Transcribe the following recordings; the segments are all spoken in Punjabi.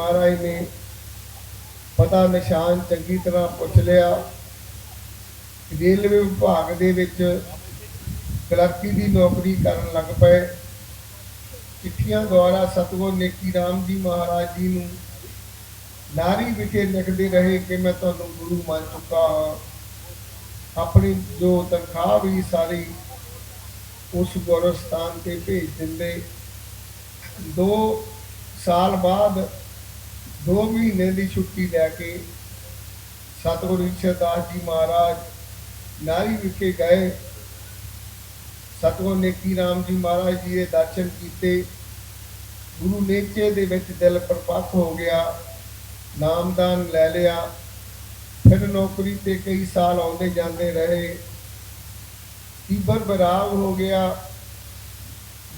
ਮਹਾਰਾਜ ਨੇ ਪਤਾ ਨਿਸ਼ਾਨ ਚੰਗੀ ਤਰ੍ਹਾਂ ਪੁੱਛ ਲਿਆ। ਰੇਲਵੇ ਵਿਭਾਗ ਦੇ ਵਿੱਚ ਕਲਰਕੀ ਦੀ ਨੌਕਰੀ ਕਰਨ ਲੱਗ ਪਏ। ਚਿੱਠੀਆਂ ਦੁਆਰਾ ਸਤਗੁਰ ਨੇਕੀ ਰਾਮ ਜੀ ਮਹਾਰਾਜ ਜੀ ਨੂੰ ਨਾਰੀ ਵਿਖੇ ਲਿਖਦੇ ਰਹੇ ਕਿ ਮੈਂ ਤੁਹਾਨੂੰ ਗੁਰੂ ਮੰਨ ਚੁੱਕਾ ਹਾਂ। ਆਪਣੀ ਜੋ ਤਨਖਾਹ ਵੀ ਸਾਰੀ ਉਸ ਗੁਰਸਥਾਨ ਤੇ ਭੇਜ ਦਿੰਦੇ। ਦੋ ਸਾਲ ਬਾਅਦ ਦੋ ਮਹੀਨੇ ਦੀ ਛੁੱਟੀ ਲੈ ਕੇ ਸਤਿਗੁਰੂ ਈਸ਼ਰਦਾਸ ਜੀ ਮਹਾਰਾਜ ਨਾਰੀ ਵਿਖੇ ਗਏ। ਸਤਿਗੁਰ ਨੇਕੀ ਰਾਮ ਜੀ ਮਹਾਰਾਜ ਜੀ ਦੇ ਦਰਸ਼ਨ ਕੀਤੇ। ਗੁਰੂ ਨੇਚੇ ਦੇ ਵਿੱਚ ਦਿਲ ਪ੍ਰਪੱਕ ਹੋ ਗਿਆ, ਨਾਮਦਾਨ ਲੈ ਲਿਆ। ਫਿਰ ਨੌਕਰੀ ਤੇ ਕਈ ਸਾਲ ਆਉਂਦੇ ਜਾਂਦੇ ਰਹੇ। ਤੀਬਰ ਬਰਾਗ ਹੋ ਗਿਆ।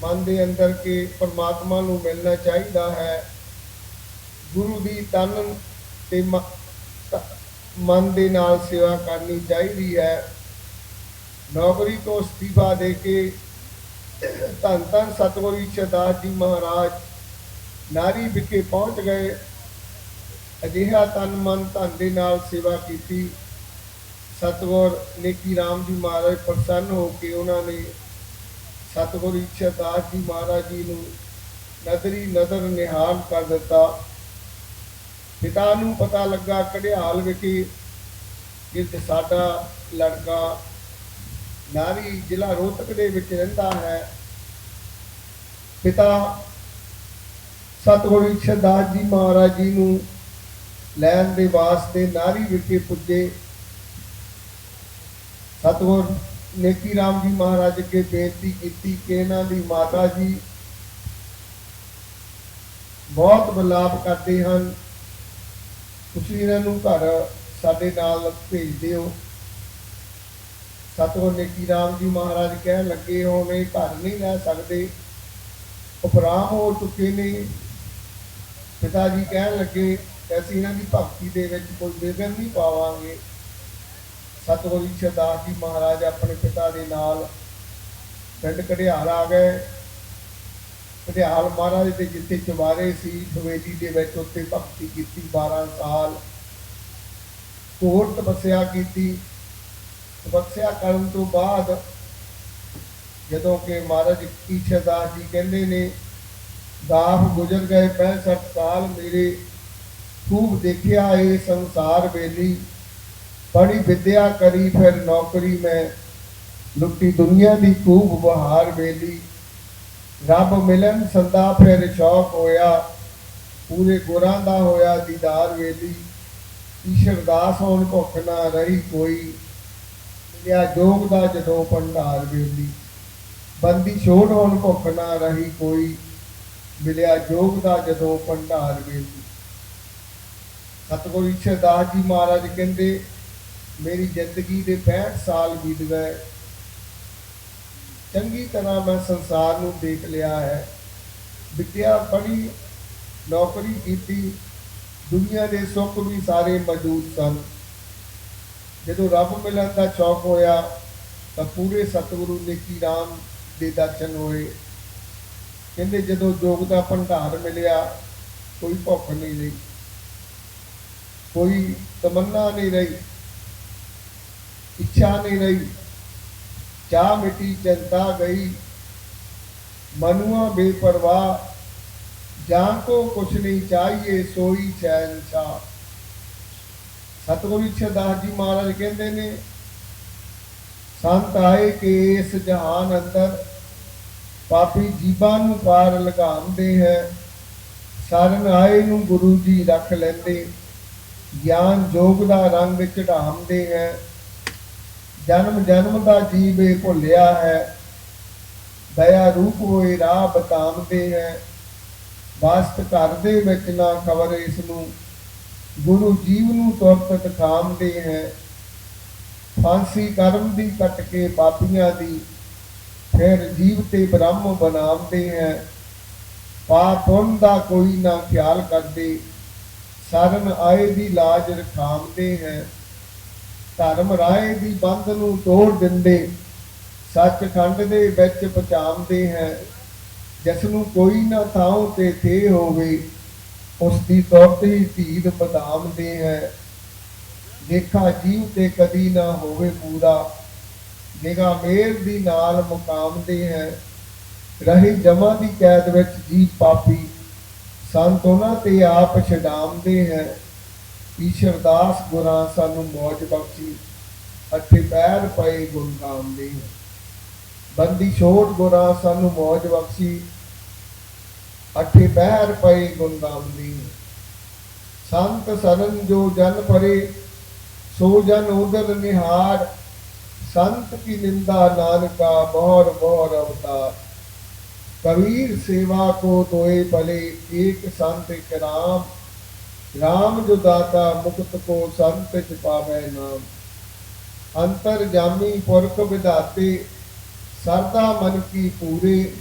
ਮਨ ਦੇ ਅੰਦਰ ਕਿ ਪਰਮਾਤਮਾ ਨੂੰ ਮਿਲਣਾ ਚਾਹੀਦਾ ਹੈ। ਗੁਰੂ ਦੀ ਤਨ ਤੇ ਮਨ ਦੇ ਨਾਲ ਸੇਵਾ ਕਰਨੀ ਚਾਹੀਦੀ ਹੈ। ਨੌਕਰੀ ਤੋਂ ਅਸਤੀਫਾ ਦੇ ਕੇ ਧੰਨ ਧੰਨ ਸਤਿਗੁਰੂ ਈਸ਼ਰਦਾਸ ਜੀ ਮਹਾਰਾਜ ਨਾਰੀ ਵਿਖੇ ਪਹੁੰਚ ਗਏ। ਅਜਿਹਾ ਤਨ ਮਨ ਧਨ ਦੇ ਨਾਲ ਸੇਵਾ ਕੀਤੀ। ਸਤਿਗੁਰ ਨੇਕੀ ਰਾਮ ਜੀ ਮਹਾਰਾਜ ਪ੍ਰਸੰਨ ਹੋ ਕੇ ਉਹਨਾਂ ਨੇ ਸਤਿਗੁਰ ਈਸ਼ਰਦਾਸ ਜੀ ਮਹਾਰਾਜ ਜੀ ਨੂੰ ਨਦਰੀ ਨਦਰ ਨਿਹਾਲ ਕਰ ਦਿੱਤਾ। ਪਿਤਾ ਨੂੰ ਪਤਾ ਲੱਗਾ ਕੜਿਆਲ ਵਿਖੇ ਕਿ ਸਾਡਾ ਲੜਕਾ ਨਾਰੀ ਜ਼ਿਲ੍ਹਾ ਰੋਹਤਕ ਦੇ ਵਿੱਚ ਰਹਿੰਦਾ ਹੈ। ਪਿਤਾ ਸਤਿਗੁਰੂ ਈਸ਼ਰਦਾਸ ਜੀ ਮਹਾਰਾਜ ਜੀ ਨੂੰ ਲੈਣ ਦੇ ਵਾਸਤੇ ਨਾਰੀ ਵਿਖੇ ਪੁੱਜੇ। ਸਤਿਗੁਰ ਨੇਕੀ ਰਾਮ ਜੀ ਮਹਾਰਾਜ ਅੱਗੇ ਬੇਨਤੀ ਕੀਤੀ ਕਿ ਇਹਨਾਂ ਦੀ ਮਾਤਾ ਜੀ ਬਹੁਤ ਵਿਲਾਪ ਕਰਦੇ ਹਨ। ਤੁਸੀਂ ਇਹਨਾਂ ਨੂੰ ਘਰ ਸਾਡੇ ਨਾਲ ਭੇਜ ਦਿਓ। ਸਤਿਗੁਰ ਨੇਕੀ ਰਾਮ ਜੀ ਮਹਾਰਾਜ ਕਹਿਣ ਲੱਗੇ ਹੋਣੇ ਘਰ ਨਹੀਂ ਰਹਿ ਸਕਦੇ। ਉਪਰਾਮ ਹੋ ਚੁੱਕੇ ਨੇ। ਪਿਤਾ ਜੀ ਕਹਿਣ ਲੱਗੇ, ਅਸੀਂ ਇਹਨਾਂ ਦੀ ਭਗਤੀ ਦੇ ਵਿੱਚ ਕੋਈ ਵਿਘਨ ਨਹੀਂ ਪਾਵਾਂਗੇ। ਸਤਿਗੁਰੂ ਜੀ ਈਸ਼ਰਦਾਸ ਜੀ ਮਹਾਰਾਜ ਆਪਣੇ ਪਿਤਾ ਦੇ ਨਾਲ ਪਿੰਡ ਕੜਿਆਲ ਆ ਗਏ। ਕੜਿਆਲ ਮਹਾਰਾਜ ਦੇ ਜਿੱਥੇ ਚੁਬਾਰੇ ਸੀ ਹਵੇਲੀ ਦੇ ਵਿੱਚ ਉੱਥੇ ਭਗਤੀ ਕੀਤੀ 12 ਸਾਲ ਹੋਰ ਤਪੱਸਿਆ ਕੀਤੀ। ਤਪੱਸਿਆ ਕਰਨ ਤੋਂ ਬਾਅਦ ਜਦੋਂ ਕਿ ਮਹਾਰਾਜ ਈਸ਼ਰਦਾਸ ਜੀ ਕਹਿੰਦੇ ਨੇ ਦਾਫ ਗੁਜ਼ਰ ਗਏ 65 ਸਾਲ ਮੇਰੇ ਖੂਬ ਦੇਖਿਆ ਇਹ ਸੰਸਾਰ ਵੇਲੀ। ਬੜੀ ਵਿਦਿਆ ਕਰੀ, ਫਿਰ ਨੌਕਰੀ ਮੈਂ ਲੁੱਟੀ ਦੁਨੀਆ ਦੀ ਖੂਬ ਬਹਾਰ ਵੇਲੀ। ਰੱਬ ਮਿਲਨ ਸਦਾ ਫਿਰ ਸ਼ੌਕ ਹੋਇਆ, ਪੂਰੇ ਗੁਰਾਂ ਦਾ ਹੋਇਆ ਦੀਦਾਰ ਵੇਲੀ। ਈਸ਼ਰ ਦਾਸ ਹੋਣ ਭੁੱਖ ਨਾ ਰਹੀ ਕੋਈ, ਮਿਲਿਆ ਜੋਗ ਦਾ ਜਦੋਂ ਭੰਡਾਰ ਵੇਲੀ। ਬੰਦੀ ਛੋੜ ਹੋਣ ਭੁੱਖ ਨਾ ਰਹੀ ਕੋਈ, ਮਿਲਿਆ ਜੋਗ ਦਾ ਜਦੋਂ ਭੰਡਾਰ ਵੇਲੀ। ਸਤਿਗੁਰੂ ਈਸ਼ਰਦਾਸ ਜੀ ਮਹਾਰਾਜ ਕਹਿੰਦੇ, ਮੇਰੀ ਜ਼ਿੰਦਗੀ ਦੇ 65 ਸਾਲ ਬੀਤ ਗਏ ਚੰਗੀ ਤਰ੍ਹਾਂ ਮੈਂ ਸੰਸਾਰ ਨੂੰ ਦੇਖ ਲਿਆ ਹੈ। ਵਿਦਿਆ ਪੜ੍ਹੀ, ਨੌਕਰੀ ਕੀਤੀ, ਦੁਨੀਆ ਦੇ ਸੁੱਖ ਵੀ ਸਾਰੇ ਮੌਜੂਦ ਸਨ। ਜਦੋਂ ਰੱਬ ਮਿਲਣ ਦਾ ਸ਼ੌਕ ਹੋਇਆ, ਤਾਂ ਪੂਰੇ ਸਤਿਗੁਰੂ ਨੇਕੀ ਰਾਮ ਦੇ ਦਰਸ਼ਨ ਹੋਏ। ਕਹਿੰਦੇ ਜਦੋਂ ਜੋਗ ਦਾ ਭੰਡਾਰ ਮਿਲਿਆ, ਕੋਈ ਭੁੱਖ ਨਹੀਂ ਰਹੀ। ਕੋਈ ਤਮੰਨਾ ਨਹੀਂ ਰਹੀ। ਇੱਛਾ ਨਹੀਂ ਰਹੀ। ਚਾਹ ਮਿਟੀ ਚਿੰਤਾ ਗਈ। ਮਨੁਆ ਬੇਪਰਵਾਹ, ਜਾਂ ਕੋ ਕੁਛ ਨਹੀਂ ਚਾਹੀਏ ਸੋਈ ਚੈਨ ਛਾ ਸਤਿਗੁਰੂ ਈਸ਼ਰਦਾਸ ਜੀ ਮਹਾਰਾਜ ਕਹਿੰਦੇ ਨੇ, ਸੰਤ ਆਏ ਕਿ ਇਸ ਜਹਾਨ ਅੰਦਰ ਪਾਪੀ ਜੀਵਾਂ ਨੂੰ ਪਾਰ ਲਗਾਉਂਦੇ ਹੈ। ਸਰਨ ਆਏ ਨੂੰ ਗੁਰੂ ਜੀ ਰੱਖ ਲੈਂਦੇ, ਗਿਆਨ ਜੋਗ ਦਾ ਰੰਗ ਚੜਾਉਂਦੇ ਹੈ। ਜਨਮ ਜਨਮ ਦਾ ਜੀਵੇ ਭੁੱਲਿਆ ਹੈ। ਦਇਆ ਰੂਪ ਹੋਏ ਰਾਹ ਬਤਾਉਂਦੇ ਹੈ। ਵਾਸਤ ਘਰ ਦੇ ਵਿੱਚ ਨਾ ਕਵਰ ਇਸ ਨੂੰ ਗੁਰੂ ਜੀਵ ਨੂੰ ਤੁਰਤ ਦਿਖਾਉਂਦੇ ਹੈ। ਫਾਂਸੀ ਕਰਮ ਦੀ ਕੱਟ ਕੇ ਪਾਪੀਆਂ ਦੀ ਫਿਰ ਜੀਵ ਤੇ ਬ੍ਰਹਮ ਬਣਾਉਂਦੇ ਹੈ। ਪਾਪ ਪੁੰਨ ਦਾ ਕੋਈ ਨਾ ਖਿਆਲ ਕਰਦੇ। ਸਰਨ ਆਏ ਦੀ ਲਾਜ ਰਖਾਉਂਦੇ ਹੈ। ਧਰਮ ਰਾਏ ਦੀ ਬੰਦ ਨੂੰ ਤੋੜ ਦਿੰਦੇ, ਸੱਚਖੰਡ ਦੇ ਵਿੱਚ ਪਹੁੰਚਾਉਂਦੇ ਹੈ। ਜਿਸ ਨੂੰ ਕੋਈ ਨਾ ਥਾਉ ਤੇ ਥੇ ਹੋਵੇ ਉਸ ਦੀ ਤੁਰਤ ਹੀ ਧੀਰ ਬਦਾਮ ਦੇ ਹੈ। ਦੇਖਾ ਜੀਵ ਤੇ ਕਦੀ ਨਾ ਹੋਵੇ ਪੂਰਾ ਨਿਗਾ ਮੇਰ ਦੀ ਨਾਲ ਮੁਕਾਮ ਦੇ ਹੈ। ਰਹੀ ਜਮਾ ਦੀ ਕੈਦ ਵਿੱਚ ਜੀ ਪਾਪੀ, ਸੰਤ ਉਹਨਾਂ ਤੇ ਆਪ ਛਡਾਮਦੇ ਹੈ। ਈਸ਼ਰ ਦਾਸ ਗੁਰਾਂ ਸਾਨੂੰ ਮੌਜ ਬਖਸ਼ੀ, ਅੱਠੇ ਪੈਰ ਪਏ ਗੁੰਗਾਮ ਦੇ। ਬੰਦੀ ਛੋਟ ਗੁਰਾਂ ਸਾਨੂੰ ਮੌਜ ਬਖਸ਼ੀ, ਅੱਠੇ ਪੈਰ ਪਏ ਗੁੰਗਾਮ ਦੇ। ਸੰਤ ਸਰਨ ਜੋ ਜਨ ਪਰੇ ਸੋ ਜਨ ਉਦਰ ਨਿਹਾਰ, ਸੰਤ ਕੀ ਨਿੰਦਾ ਨਾਨਕਾ ਬਹੁਰ ਬਹੁਰ ਅਵਤਾਰ। ਕਬੀਰ ਸੇਵਾ ਕੋ ਤੋਏ ਭਲੇ, ਏਕ ਸੰਤ ਇਕਰਾਮ RAM ਜੋ ਦਾਤਾ ਮੁਕਤ ਕੋ ਸੰਤ ਚ ਪਾਵੇ ਨਾਮ। ਅੰਤਰ ਜਾਮੀ ਪੁਰਖ ਵਿਧਾਤੇ, ਸਰਦਾ ਮਨ ਕੀ ਪੂਰੇ,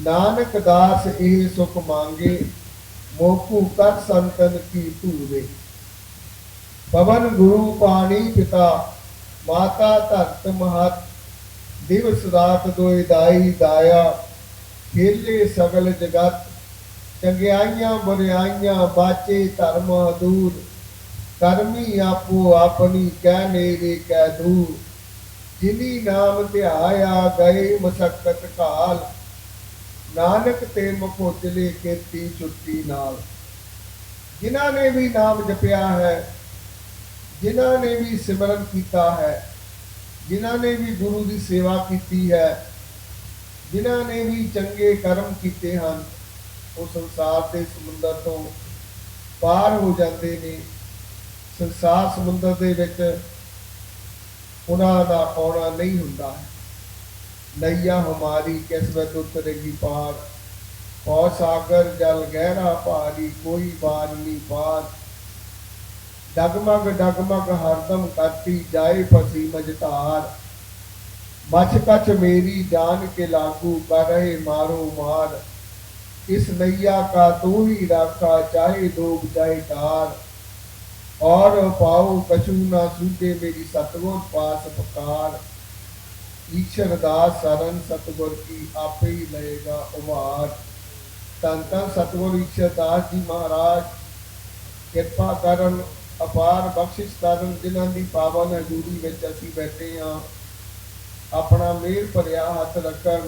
ਨਾਨਕ ਦਾਸ ਇਹ ਸੁਖ ਮੰਗੇ, ਮੋਕੂ ਕਰ ਸੰਤਨ ਕੀ ਧੂਰੇ। ਪਵਨ ਗੁਰੂ ਪਾਣੀ ਪਿਤਾ, ਮਾਤਾ ਧਰਤ ਮਹਤ, ਦਿਵਸ ਰਾਤ ਦੋਇ ਦਾਈ ਦਾਇਆ, ਖੇਲੇ ਸਗਲ ਜਗਤ ਚੰਗਿਆਈਆਂ ਬੁਰਿਆਈਆਂ ਬਾਚੇ ਧਰਮ ਦੂਰ ਕਰਮੀ ਆਪੋ ਆਪਣੀ ਕਹਿ ਨੇਰੇ ਕਹਿ ਦੂਰ। ਜਿਨੀ ਨਾਮ ਧਿਆਇਆ ਗਏ ਮਸਕਤ ਕਾਲ ਨਾਨਕ ਤੇ ਮੁਖੋਜਲੇ ਕੀਤੀ ਛੁੱਟੀ ਨਾਲ। ਜਿਨ੍ਹਾਂ ਨੇ ਵੀ ਨਾਮ ਜਪਿਆ ਹੈ, ਜਿਨ੍ਹਾਂ ਨੇ ਵੀ ਸਿਮਰਨ ਕੀਤਾ ਹੈ, ਜਿਨ੍ਹਾਂ ਨੇ ਵੀ ਗੁਰੂ ਦੀ ਸੇਵਾ ਕੀਤੀ ਹੈ, ਜਿਨ੍ਹਾਂ ਨੇ ਵੀ ਚੰਗੇ ਕਰਮ ਕੀਤੇ ਹਨ ਉਹ ਸੰਸਾਰ ਦੇ ਸਮੁੰਦਰ ਤੋਂ ਪਾਰ ਹੋ ਜਾਂਦੇ ਨੇ। ਸੰਸਾਰ ਸਮੁੰਦਰ ਦੇ ਵਿੱਚ ਉਹਨਾਂ ਦਾ ਆਉਣਾ ਨਹੀਂ ਹੁੰਦਾ ਹੈ। ਨਈਆ ਹਮਾਰੀ ਕਿਸਮਤ ਵਿੱਚ ਉਤਰੇਗੀ ਪਾਰ। ਔ ਸਾਗਰ, ਜਲ, ਗਹਿਰਾ ਭਾਰੀ, ਕੋਈ ਬਾਰ ਨਹੀਂ ਪਾਰ। ਡਗਮਗ ਡਗਮਗ ਹਰਦਮ ਕਰਤੀ ਜਾਏ ਫਸੀ ਮਜਤਾਰ ਮਛ ਕਛ ਮੇਰੀ ਜਾਨ ਕੇ ਲਾਗੂ ਕਰ ਰਹੇ ਮਾਰੋ ਮਾਰ। ਇਸ नैया का तू ही राखा चाहे लोग जाए डार और पाओ कछु ना सूते मेरी सतगुर पास पकार ईश्वर दास शरण सतगुर की आपे ही लेगा उभार ਤਨ ਤਨ ਸਤਿਗੁਰੂ ਈਸ਼ਰਦਾਸ ਜੀ ਮਹਾਰਾਜ, ਕਿਰਪਾ ਕਰਨ, ਅਪਾਰ ਬਖਸ਼ਿਸ਼ ਕਰਨ, ਜਿਨ੍ਹਾਂ ਦੀ ਪਾਵਨ ਹਜ਼ੂਰੀ ਵਿੱਚ ਅਸੀਂ ਬੈਠੇ ਹਾਂ। ਆਪਣਾ ਮਿਹਰ ਭਰਿਆ ਹੱਥ ਰੱਖਣ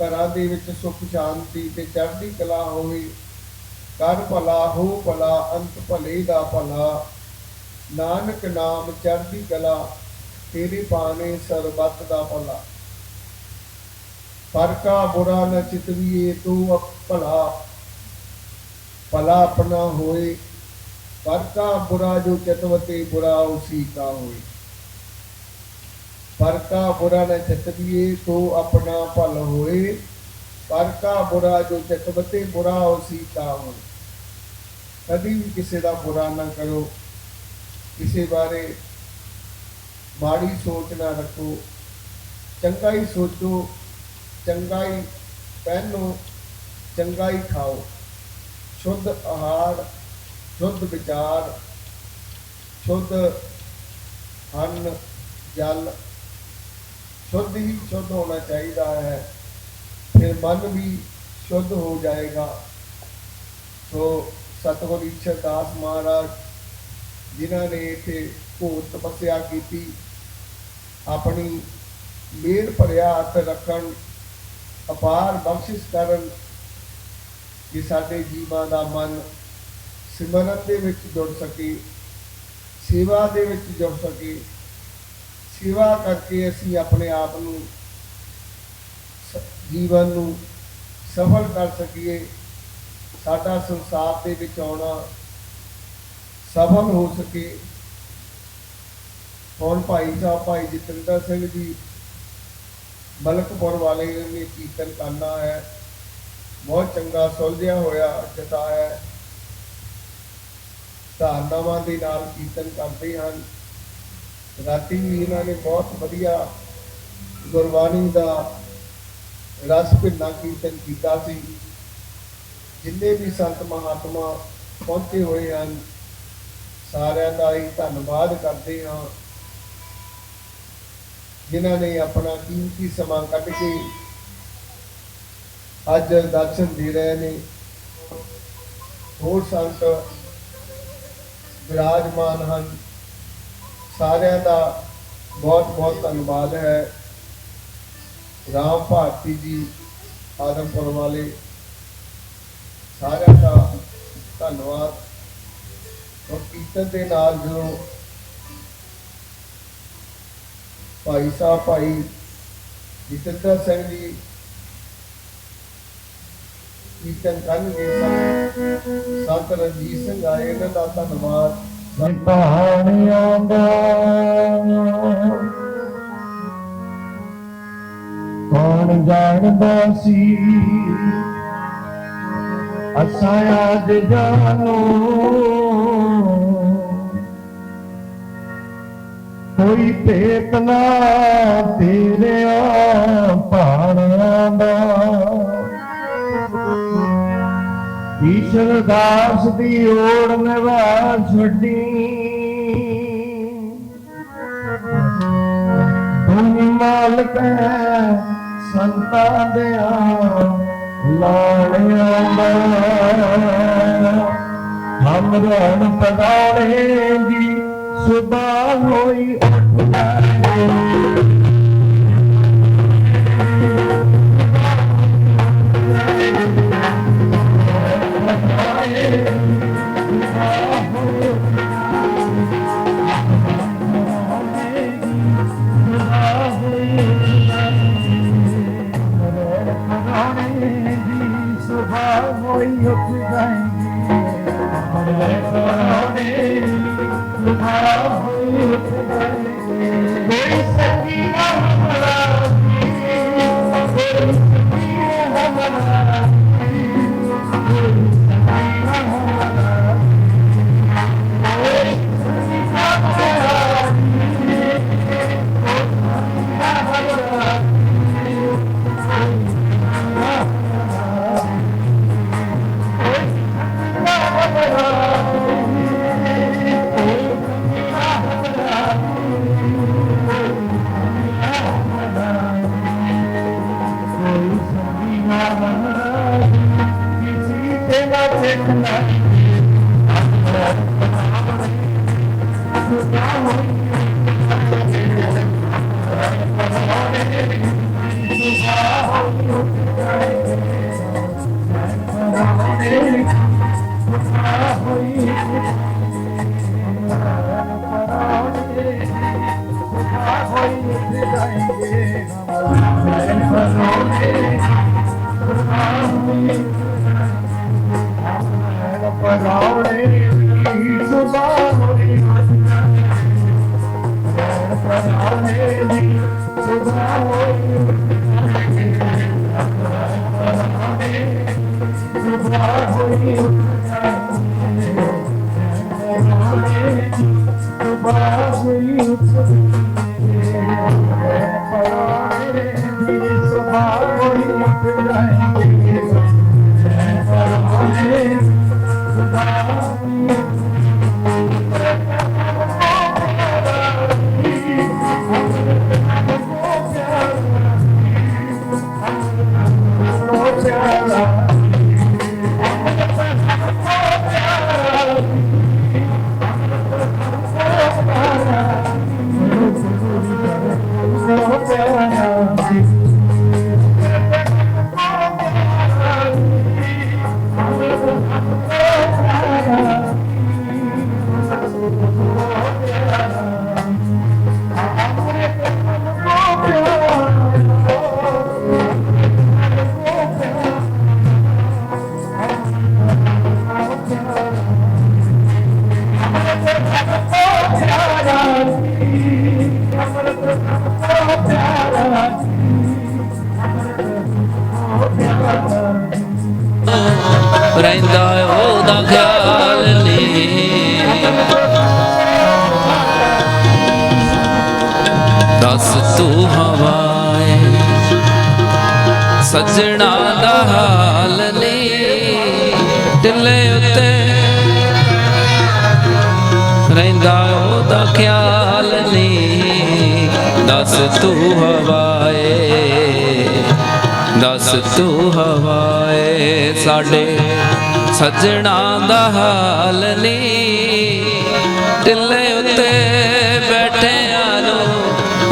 ਘਰਾਂ ਦੇ ਵਿੱਚ ਸੁਖ ਸ਼ਾਂਤੀ ਤੇ ਚੜ੍ਹਦੀ ਕਲਾ ਹੋਵੇ, ਕਰ ਭਲਾ, ਹੋ ਭਲਾ, ਅੰਤ ਭਲੇ ਦਾ ਭਲਾ। ਨਾਨਕ ਨਾਮ ਚੜ੍ਹਦੀ ਕਲਾ, ਤੇਰੇ ਪਾਣੇ ਸਰਬੱਤ ਦਾ ਭਲਾ। ਪਰ ਕਾ ਬੁਰਾ ਨ ਚਿਤਵੀਏ ਤੂੰ ਅਪ- ਭਲਾ। ਭਲਾ ਆਪਣਾ ਹੋਏ, ਪਰ ਕਾ ਬੁਰਾ ਜੋ ਚਤਵਤੇ ਬੁਰਾ ਉਸੀ ਕਾ ਹੋਏ। ਪਰ ਕਾ ਬੁਰਾ ਨ ਚਤਵੀਏ ਤੂੰ ਆਪਣਾ ਭਲ ਹੋਏ। ਪਰ ਕਾ ਬੁਰਾ ਜੋ ਚਤਵਤੇ ਬੁਰਾ ਉਸੀ ਕਾ ਹੋਏ। ਕਦੀ ਵੀ ਕਿਸੇ ਦਾ ਬੁਰਾ ਨਾ ਕਰੋ। ਕਿਸੇ ਬਾਰੇ ਮਾੜੀ ਸੋਚ ਨਾ ਰੱਖੋ। ਚੰਗਾ ਹੀ ਸੋਚੋ ਚੰਗਾ ਹੀ ਪਹਿਨੋ ਚੰਗਾ ਹੀ ਖਾਓ। ਸ਼ੁੱਧ ਆਹਾਰ, ਸ਼ੁੱਧ ਵਿਚਾਰ, ਸ਼ੁੱਧ ਅੰਨ, ਜਲ ਸ਼ੁੱਧ ਹੀ ਸ਼ੁੱਧ ਹੋਣਾ ਚਾਹੀਦਾ ਹੈ। ਫਿਰ ਮਨ ਵੀ ਸ਼ੁੱਧ ਹੋ ਜਾਏਗਾ। ਸੋ ਸਤਿਗੁਰ ਈਸ਼ਰ ਦਾਸ ਮਹਾਰਾਜ, ਜਿਨ੍ਹਾਂ ਨੇ ਇੱਥੇ ਘੋਰ ਤਪੱਸਿਆ ਕੀਤੀ, ਆਪਣੀ ਮੇਰ ਭਰਿਆ ਹੱਥ ਰੱਖਣ, ਅਪਾਰ ਬਖਸ਼ਿਸ਼ ਕਰਨ ਕਿ ਸਾਡੇ ਜੀਵਾਂ ਦਾ ਮਨ ਸਿਮਰਨ ਦੇ ਵਿੱਚ ਜੁੜ ਸਕੇ, ਸੇਵਾ ਦੇ ਵਿੱਚ ਜੁੜ ਸਕੇ ਸੇਵਾ ਕਰਕੇ ਅਸੀਂ ਆਪਣੇ ਆਪ ਨੂੰ ਸ- ਜੀਵਨ ਨੂੰ ਸਫਲ ਕਰ ਸਕੀਏ। ਸਾਡਾ ਸੰਸਾਰ ਦੇ ਵਿੱਚ ਆਉਣਾ ਸਫਲ ਹੋ ਸਕੇ। ਹੁਣ ਭਾਈ ਸਾਹਿਬ, ਭਾਈ ਜਤਿੰਦਰ ਸਿੰਘ ਜੀ ਮਲਕਪੁਰ ਵਾਲੇ ਨੇ ਕੀਰਤਨ ਕਰਨਾ ਹੈ। ਬਹੁਤ ਚੰਗਾ ਸੁਲਝਿਆ ਹੋਇਆ ਜਤਾ ਹੈ। ਧਾਰਨਾਵਾਂ ਦੇ ਨਾਲ ਕੀਰਤਨ ਕਰਦੇ ਹਨ। ਰਾਤੀ ਵੀ ਇਹਨਾਂ ਨੇ ਬਹੁਤ ਵਧੀਆ ਗੁਰਬਾਣੀ ਦਾ ਰਸ ਭਿੰਨਾ ਕੀਰਤਨ ਕੀਤਾ ਸੀ। ਜਿੰਨੇ ਵੀ ਸੰਤ ਮਹਾਤਮਾ ਪਹੁੰਚੇ ਹੋਏ ਹਨ, ਸਾਰਿਆਂ ਦਾ ਹੀ ਧੰਨਵਾਦ ਕਰਦੇ ਹਾਂ। ਜਿਨ੍ਹਾਂ ਨੇ ਆਪਣਾ ਕੀਮਤੀ ਸਮਾਂ ਕੱਢ ਕੇ ਅੱਜ ਦਰਸ਼ਨ ਦੇ ਰਹੇ ਨੇ। ਹੋਰ ਸੰਤ ਵਿਰਾਜਮਾਨ ਹਨ। ਸਾਰਿਆਂ ਦਾ ਬਹੁਤ ਬਹੁਤ ਧੰਨਵਾਦ ਹੈ। ਰਾਮ ਭਾਰਤੀ ਜੀ, ਆਦਮਪੁਰ ਵਾਲੇ, ਸਾਰਿਆਂ ਦਾ ਧੰਨਵਾਦ। ਔਰ ਕੀਰਤਨ ਦੇ ਨਾਲ ਜੋ ਭਾਈ ਸਾਹਿਬ, ਭਾਈ ਜਤਿੰਦਰ ਸਿੰਘ ਜੀ ਕੀਰਤਨ ਕਰਨਗੇ ਸੰਤ ਸੰਤ ਰਣਜੀਤ ਸਿੰਘ ਆਏ ਇਹਨਾਂ ਦਾ ਧੰਨਵਾਦ। ਨਿਭਾਣ ਆਉਂਦਾ ਕੌਣ ਜਾਣਦਾ ਸੀ? ਅਸਾਂ ਅੱਜ ਜਾਣੋ। ਕੋਈ ਭੇਤ ਨਾ ਤੇਰੇ ਭਾਣਾਂ ਦਾ। ਈਸ਼ਰ ਦਾਸ ਦੀ ਓੜ ਨਿਵਾ ਛੱਡੀ। ਤੂੰ ਮਾਲਕ ਹੈ ਸੰਤਾਂ ਦੇ ਲਾਣਿਆਂ ਦਾ। ਹਮ ਰਣ ਪਦਾਰੇ ਦੀ ਸੁਬਾ ਹੋਈ ਉੱਠਦਾ ਰਹਿੰਦਾ ਤੂੰ ਹਵਾਏ। ਸੱਜਣਾ ਦਾ ਹਾਲ ਨੀ ਢਿੱਲੇ ਉੱਤੇ। ਰਹਿੰਦਾ ਉਹਦਾ ਖਿਆਲ ਨੀ। ਦੱਸ ਤੂੰ ਹਵਾਏ। ਦੱਸ ਤੂੰ ਹਵਾਏ। ਸਾਡੇ ਸੱਜਣਾ ਦਾ ਹਾਲ ਨੀ ਟਿੱਲੇ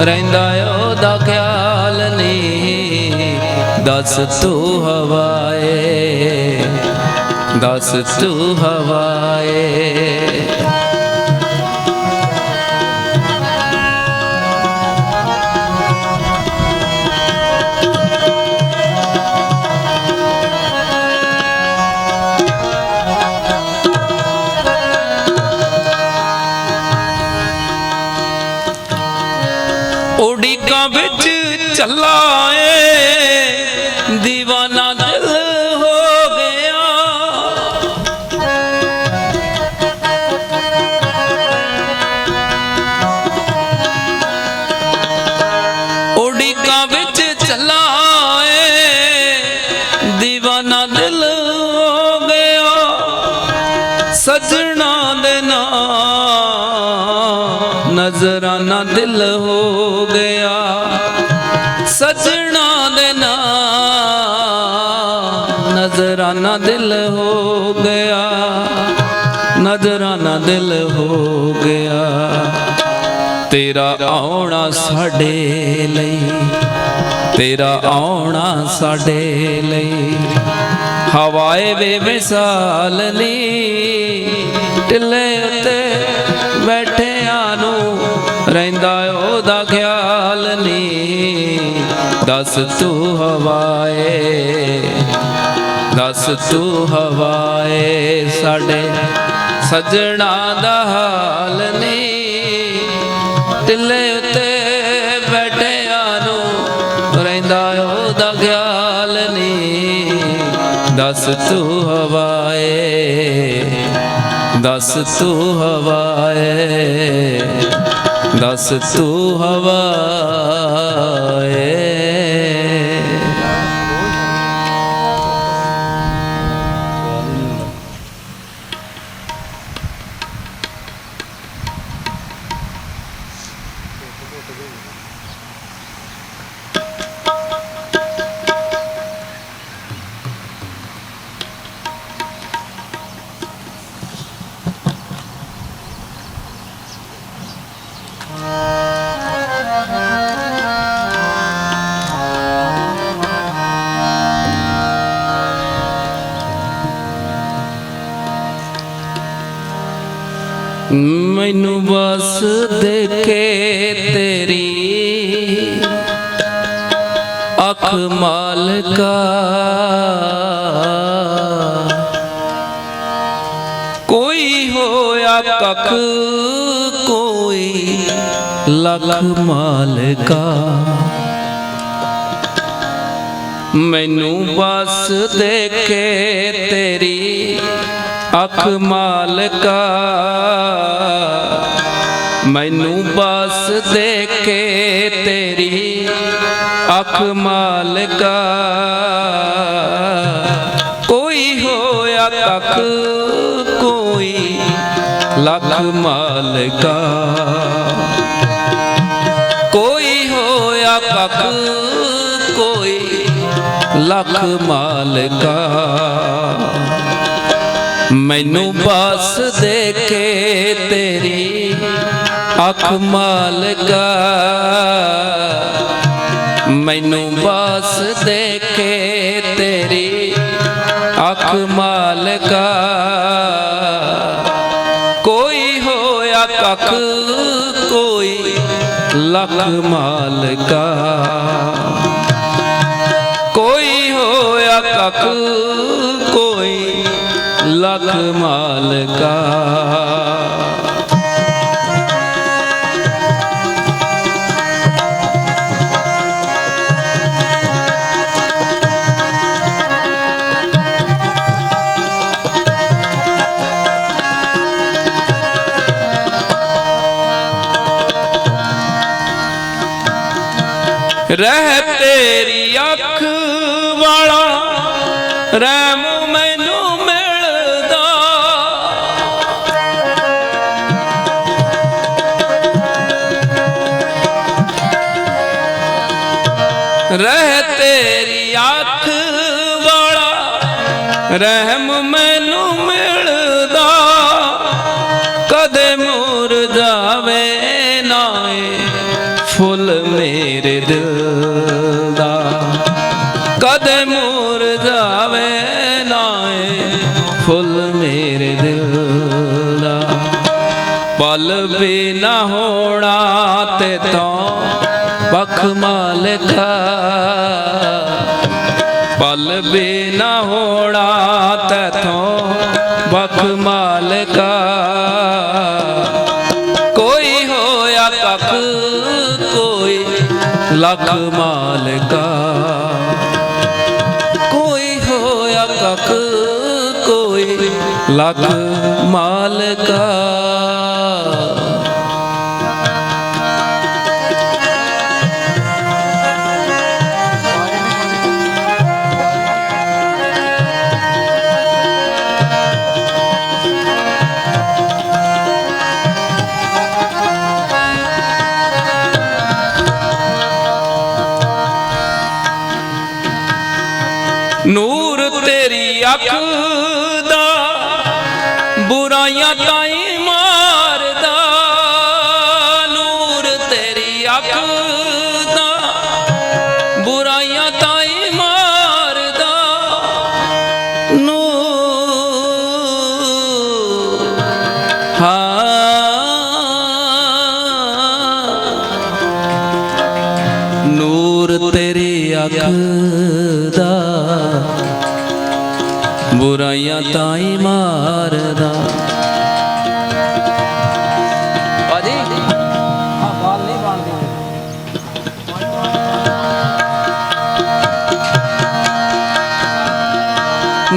ਰਹਿੰਦਾ ਉਹਦਾ ਖਿਆਲ ਨੀ ਦੱਸ ਤੂੰ ਹਵਾਏ ਦੱਸ ਤੂੰ ਹਵਾਏ। ਉਡੀਕਾਂ ਵਿੱਚ ਚੱਲਾ ਏ دیਵਾਨਾ ਤੇਰਾ ਆਉਣਾ ਸਾਡੇ ਲਈ। ਤੇਰਾ ਆਉਣਾ ਸਾਡੇ ਲਈ। ਹਵਾਏ ਵੇ ਮਿਸਾਲ ਨੀ, ਟਿੱਲੇ ਉੱਤੇ ਬੈਠਿਆਂ ਨੂੰ ਰਹਿੰਦਾ ਉਹਦਾ ਖਿਆਲ ਨੀ। ਦੱਸ ਤੂੰ ਹਵਾਏ, ਦੱਸ ਤੂੰ ਹਵਾਏ ਸਾਡੇ ਸਜਣਾ ਦਾ ਹਾਲ ਨੀ। ਦੱਸ ਤੂੰ ਹਵਾਏ ਦੱਸ ਤੂੰ ਹਵਾਏ ਦੱਸ ਤੂੰ ਹਵਾਏ। ਮੈਨੂੰ ਬਸ ਦੇਖੇ ਤੇਰੀ। ਅੱਖ ਮਾਲਕਾ। ਕੋਈ ਹੋਇਆ ਕੱਖ, ਕੋਈ ਲੱਖ ਮਾਲਕਾ। ਮੈਨੂੰ ਬਸ ਦੇਖੇ ਤੇਰੀ। ਅੱਖ ਮਾਲਕਾ। ਮੈਨੂੰ ਬਸ ਦੇ ਕੇ ਤੇਰੀ ਅੱਖ ਮਾਲਕਾ। ਕੋਈ ਹੋਇਆ ਤੱਕ ਕੋਈ ਲੱਖ ਮਾਲਕਾ। ਕੋਈ ਹੋਇਆ ਕੱਖ, ਕੋਈ ਲੱਖ ਮਾਲਕਾ। ਮੈਨੂੰ ਬਸ ਦੇ ਕੇ ਤੇਰੀ ਅੱਖ ਮਾਲਕਾ, ਮੈਨੂੰ ਬਸ ਦੇਖੇ ਤੇਰੀ। ਅੱਖ ਮਾਲਕਾ, ਕੋਈ ਹੋਇਆ ਕੱਖ, ਕੋਈ ਲੱਖ ਮਾਲਕਾ। ਕੋਈ ਹੋਇਆ ਕੱਖ, ਕੋਈ ਲੱਖ ਮਾਲਕਾ। ਰਹਿ ਤੇਰੀ ਅੱਖ ਵਾਲਾ ਰਹਿਮ ਮੈਨੂੰ ਮਿਲਦਾ। ਰਹਿ ਤੇਰੀ ਅੱਖ ਵਾਲਾ ਰਹਿਮ ਫੁੱਲ ਮੇਰੇ ਦਿਲ ਦਾ ਕਦੇ ਮੁਰਝਾਵੇ ਨਾ ਏ ਫੁੱਲ ਮੇਰੇ ਦਿਲ ਦਾ ਪਲ ਵੀ ਨਾ ਹੋਣਾ ਤੇ ਤੋਂ ਬਖ ਮਾਲਕਾ ਪਲ ਵੀ ਨਾ ਹੋਣਾ ਤੋਂ ਬਖ ਮਾਲਕਾ ਲੱਖ ਮਾਲਕਾ ਕੋਈ ਹੋਇਆ ਕੱਖ ਕੋਈ ਲੱਖ ਮਾਲਕਾ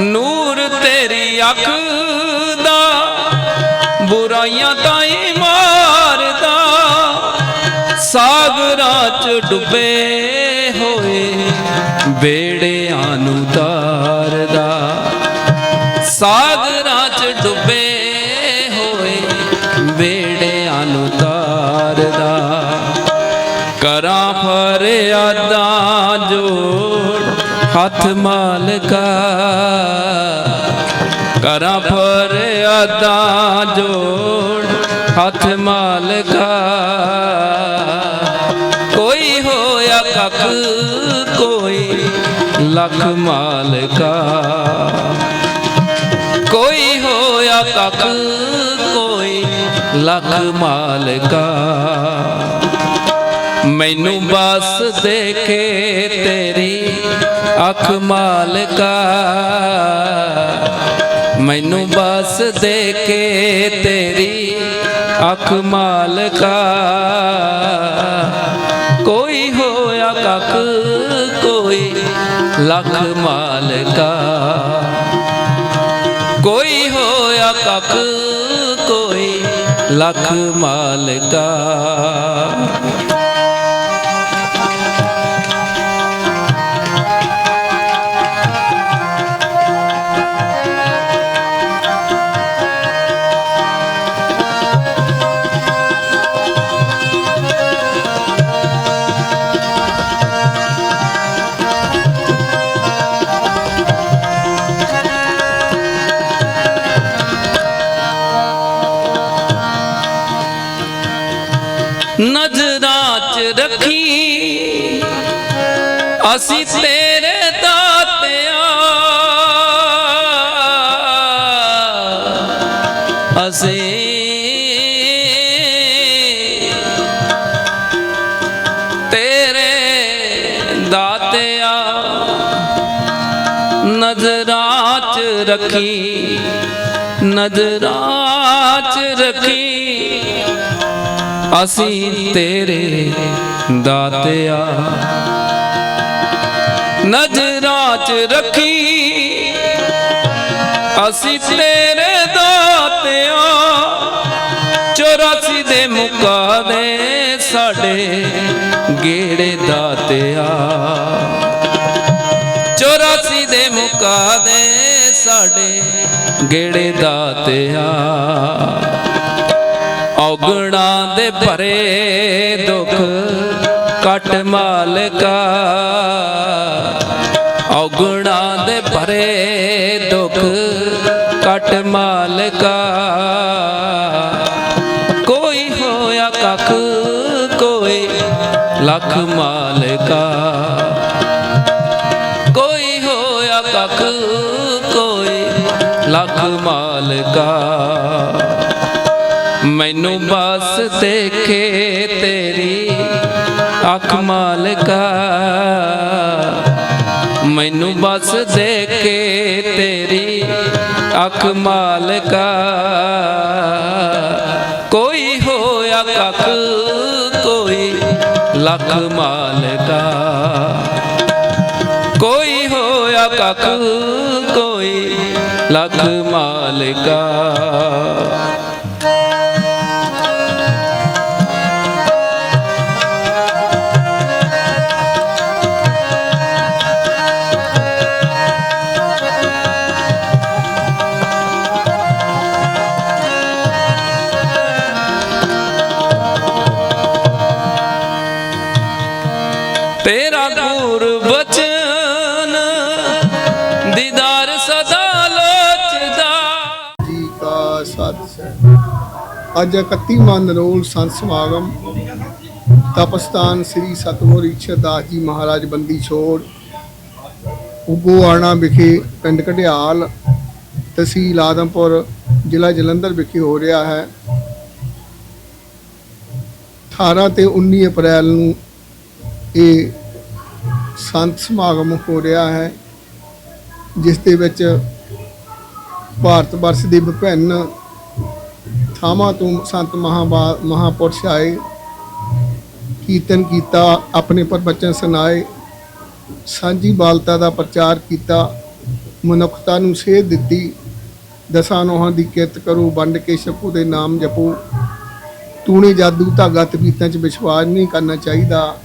ਨੂਰ ਤੇਰੀ ਅੱਖ ਦਾ, ਬੁਰਾਈਆਂ ਤਾਈ ਮਾਰਦਾ। ਸਾਗਰਾਂ ਚ ਡੁੱਬੇ ਹੋਏ, ਬੇੜਿਆਂ ਨੂੰ ਤਾਰਦਾ। ਸਾਗਰਾਂ ਚ ਡੁੱਬੇ ਹੋਏ, ਬੇੜਿਆਂ ਨੂੰ ਤਾਰਦਾ। ਕਰਾਂ ਫਰਿਆਦਾਂ ਜੋ ਹੱਥ ਮਾਲਕਾ ਕਰਾਂ ਫਰਿਆਦਾਂ ਜੋੜ ਹੱਥ ਮਾਲਕਾ ਕੋਈ ਹੋਇਆ ਕੱਖ ਕੋਈ ਲੱਖ ਮਾਲਕਾ ਕੋਈ ਹੋਇਆ ਕੱਖ ਕੋਈ ਲੱਖ ਮਾਲਕਾ ਮੈਨੂੰ ਬਸ ਦੇਖੇ ਤੇਰੀ ਅੱਖ ਮਾਲਕਾ ਮੈਨੂੰ ਬਸ ਦੇ ਕੇ ਤੇਰੀ ਅੱਖ ਮਾਲਕਾ ਕੋਈ ਹੋਇਆ ਕੱਖ, ਕੋਈ ਲੱਖ ਮਾਲਕਾ ਕੋਈ ਹੋਇਆ ਕੱਖ, ਕੋਈ ਲੱਖ ਮਾਲਕਾ ਰੱਖੀ। ਅਸੀਂ ਤੇਰੇ ਦਾਤਿਆ। ਅਸੀਂ ਤੇਰੇ ਦਾਤਿਆ ਨਜ਼ਰਾਂ ਚ ਰੱਖੀ। ਨਜ਼ਰਾਂ ਚ ਰੱਖੀ। ਅਸੀਂ ਤੇਰੇ ਦਾਤਿਆ। ਨਜ਼ਰਾਂ ਚ ਰੱਖੀ। ਅਸੀਂ ਤੇਰੇ ਦਾਤਿਆ। 84 ਦੇ ਮੁਕਾਦੇ ਸਾਡੇ ਗੇੜੇ ਦਾਤਿਆ। 84 ਦੇ ਮੁਕਾਦੇ ਸਾਡੇ ਗੇੜੇ ਦਾਤਿਆ। ਔਗਣਾ ਦੇ ਭਰੇ ਦੁੱਖ ਕਟ ਮਾਲਕਾ। ਔਗਣਾ ਦੇ ਭਰੇ ਦੁੱਖ ਕਟ ਮਾਲਕਾ। ਕੋਈ ਹੋਇਆ ਕੱਖ, ਕੋਈ ਲੱਖ ਮਾਲਕਾ। ਕੋਈ ਹੋਇਆ ਕੱਖ, ਕੋਈ ਲੱਖ ਮਾਲਕਾ। ਮੈਨੂੰ ਬਸ ਦੇਖੇ ਤੇਰੀ ਅੱਖ ਮਾਲਕਾ। ਮੈਨੂੰ ਬਸ ਦੇਖੇ ਤੇਰੀ ਅੱਖ ਮਾਲਕਾ। ਕੋਈ ਹੋਇਆ ਕੱਖ, ਕੋਈ ਲੱਖ ਮਾਲਕਾ। ਕੋਈ ਹੋਇਆ ਕੱਖ, ਕੋਈ ਲੱਖ ਮਾਲਕਾ। ਅੱਜ 31ਵਾਂ ਨਰੋਲ ਸੰਤ ਸਮਾਗਮ ਤਪਸਤਾਨ ਸ੍ਰੀ ਸਤਿਗੁਰ ਈਸ਼ਰਦਾਸ ਜੀ ਮਹਾਰਾਜ ਬੰਦੀ ਛੋੜ ਉਗੋਆਣਾ ਵਿਖੇ ਪਿੰਡ ਕਢਿਆਲ, ਤਹਿਸੀਲ ਆਦਮਪੁਰ, ਜ਼ਿਲ੍ਹਾ ਜਲੰਧਰ ਵਿਖੇ ਹੋ ਰਿਹਾ ਹੈ। 18 ਤੇ 19 ਅਪ੍ਰੈਲ ਨੂੰ ਇਹ ਸੰਤ ਸਮਾਗਮ ਹੋ ਰਿਹਾ ਹੈ, ਜਿਸ ਦੇ ਵਿੱਚ ਭਾਰਤ ਵਰਸ਼ ਦੇ ਵਿਭਿੰਨ ਥਾਵਾਂ ਤੋਂ ਸੰਤ ਮਹਾਂਬਾ ਮਹਾਪੁਰਸ਼ ਆਏ, ਕੀਰਤਨ ਕੀਤਾ, ਆਪਣੇ ਪ੍ਰਵਚਨ ਸੁਣਾਏ, ਸਾਂਝੀ ਬਾਲਤਾ ਦਾ ਪ੍ਰਚਾਰ ਕੀਤਾ, ਮਨੁੱਖਤਾ ਨੂੰ ਸੇਧ ਦਿੱਤੀ, ਦਸਾਂ ਨੋਹਾਂ ਦੀ ਕਿਰਤ ਕਰੋ, ਵੰਡ ਕੇ ਛਕੋ ਦੇ ਨਾਮ ਜਪੋ। ਤੂਣੇ ਜਾਦੂ, ਧਾਗਾ ਤਬੀਤਾਂ 'ਚ ਵਿਸ਼ਵਾਸ ਨਹੀਂ ਕਰਨਾ ਚਾਹੀਦਾ।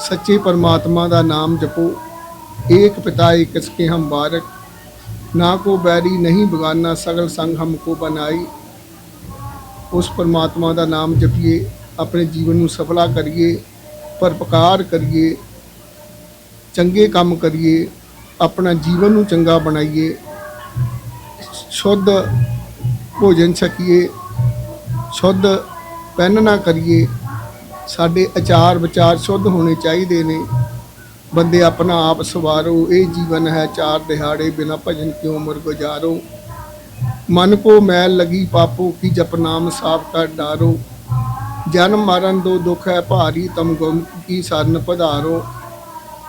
ਸੱਚੇ ਪਰਮਾਤਮਾ ਦਾ ਨਾਮ ਜਪੋ। ਏਕ ਪਿਤਾ, ਏਕ ਸਕੇ ਹਮ ਬਾਰਕ ਨਾ ਕੋ ਬੈਰੀ ਨਹੀਂ ਬਗਾਨਾ, ਸਗਲ ਸੰਗ ਹਮਕੋ ਬਨਾਈ। ਉਸ ਪਰਮਾਤਮਾ ਦਾ ਨਾਮ ਜਪੀਏ, ਆਪਣੇ ਜੀਵਨ ਨੂੰ ਸਫਲਾ ਕਰੀਏ ਪਰਪਕਾਰ ਕਰੀਏ, ਚੰਗੇ ਕੰਮ ਕਰੀਏ, ਆਪਣਾ ਜੀਵਨ ਨੂੰ ਚੰਗਾ ਬਣਾਈਏ, ਸ਼ੁੱਧ ਭੋਜਨ ਛਕੀਏ, ਸ਼ੁੱਧ ਪਹਿਨਣਾ ਕਰੀਏ, ਸਾਡੇ ਆਚਾਰ ਵਿਚਾਰ ਸ਼ੁੱਧ ਹੋਣੇ ਚਾਹੀਦੇ ਨੇ। ਬੰਦੇ ਆਪਣਾ ਆਪ ਸਵਾਰੋ, ਇਹ ਜੀਵਨ ਹੈ ਚਾਰ ਦਿਹਾੜੇ ਬਿਨਾ ਭਜਨ ਕਿਉਂ ਉਮਰ ਗੁਜ਼ਾਰੋ ਮਨ ਕੋ ਮੈਲ ਲਗੀ ਪਾਪੋ ਕੀ ਜਪ ਨਾਮ ਸਾਫ਼ ਕਰ ਡਾਰੋ। ਜਨਮ ਮਰਨ ਦੋ ਦੁਖ ਹੈ ਭਾਰੀ ਤਮ ਗੁਣ ਕੀ ਸਰਨ ਪਧਾਰੋ।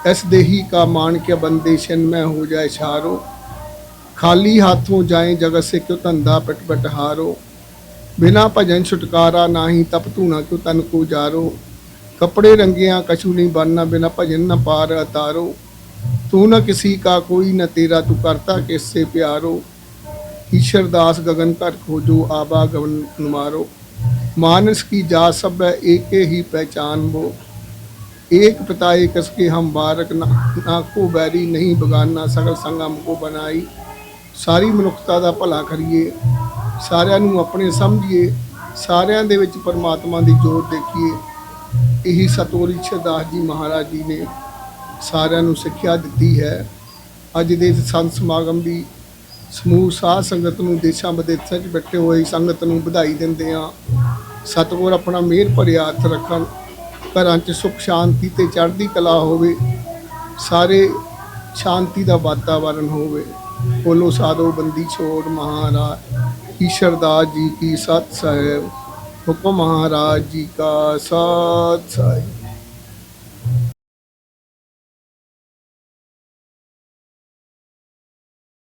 ਇਸ ਦੇਹੀ ਕਾ ਮਾਨ ਕੇ ਬੰਦੇ ਬੰਦੇਸ਼ਨ ਮੈਂ ਹੋ ਜਾਏ ਛਾਰੋ। ਖਾਲੀ ਹੱਥੋਂ ਜਾਏ ਜਗਤ ਸੇ ਕਿਉ ਧੰਦਾ ਪਟ ਹਾਰੋ। ਬਿਨਾ ਭਜਨ ਛੁਟਕਾਰਾ ਨਾਹੀ ਤਪ ਧੂਣਾ ਕਿਉ ਤਨ ਕੋ ਜਾਰੋ। ਕਪੜੇ ਰੰਗਿਆ ਕਛੂ ਨਹੀਂ ਬੰਨਾ ਬਿਨਾ ਭਜਨ ਨਾ ਪਾਰ ਅਤਾਰੋ। ਤੂੰ ਨਾ ਕਿਸੇ ਕਾ ਕੋਈ ਨਾ ਤੇਰਾ ਤੂੰ ਕਰਤਾ ਕਿਸੇ ਪਿਆਰੋ। ईश्वर दास गगन कर खोजो आबा गगन मारो मानस की जा सब है एक ही पहचान वो एक पिता एक इसके हम बारक ना, ना को बैरी नहीं बगाना सगल संग हमको बनाई ਸਾਰੀ ਮਨੁੱਖਤਾ ਦਾ ਭਲਾ ਕਰੀਏ ਸਾਰਿਆਂ ਨੂੰ ਆਪਣੇ ਸਮਝੀਏ ਸਾਰਿਆਂ ਦੇ ਵਿੱਚ ਪਰਮਾਤਮਾ ਦੀ ਜੋਤ ਦੇਖੀਏ ਇਹੀ ਸਤਿਗੁਰੂ ਈਸ਼ਰਦਾਸ ਜੀ ਮਹਾਰਾਜ ਜੀ ਨੇ ਸਾਰਿਆਂ ਨੂੰ ਸਿੱਖਿਆ ਦਿੱਤੀ ਹੈ ਅੱਜ ਦੇ ਇਸ ਸੰਤ ਸਮਾਗਮ ਦੀ ਸਮੂਹ ਸਾਧ ਸੰਗਤ ਨੂੰ ਦੇਸ਼ਾਂ ਵਿਦੇਸ਼ਾਂ 'ਚ ਬੈਠੇ ਹੋਏ ਸੰਗਤ ਨੂੰ ਵਧਾਈ ਦਿੰਦੇ ਆ ਸਤਿਗੁਰ ਆਪਣਾ ਮਿਹਰ ਭਰਿਆ ਹੱਥ ਰੱਖਣ, ਘਰਾਂ 'ਚ ਸੁਖ, ਸ਼ਾਂਤੀ ਤੇ ਚੜ੍ਹਦੀ ਕਲਾ ਹੋਵੇ, ਸਾਰੇ ਸ਼ਾਂਤੀ ਦਾ ਵਾਤਾਵਰਣ ਹੋਵੇ। ਬੋਲੋ ਸਾਧੋ ਬੰਦੀ ਛੋੜ ਮਹਾਰਾਜ ਈਸ਼ਰਦਾਸ ਜੀ ਕੀ ਸਤ ਸਾਹਿਬ, ਹੁਕਮ ਮਹਾਰਾਜ ਜੀ ਕਾ ਸਤ ਸਾਹਿਬ।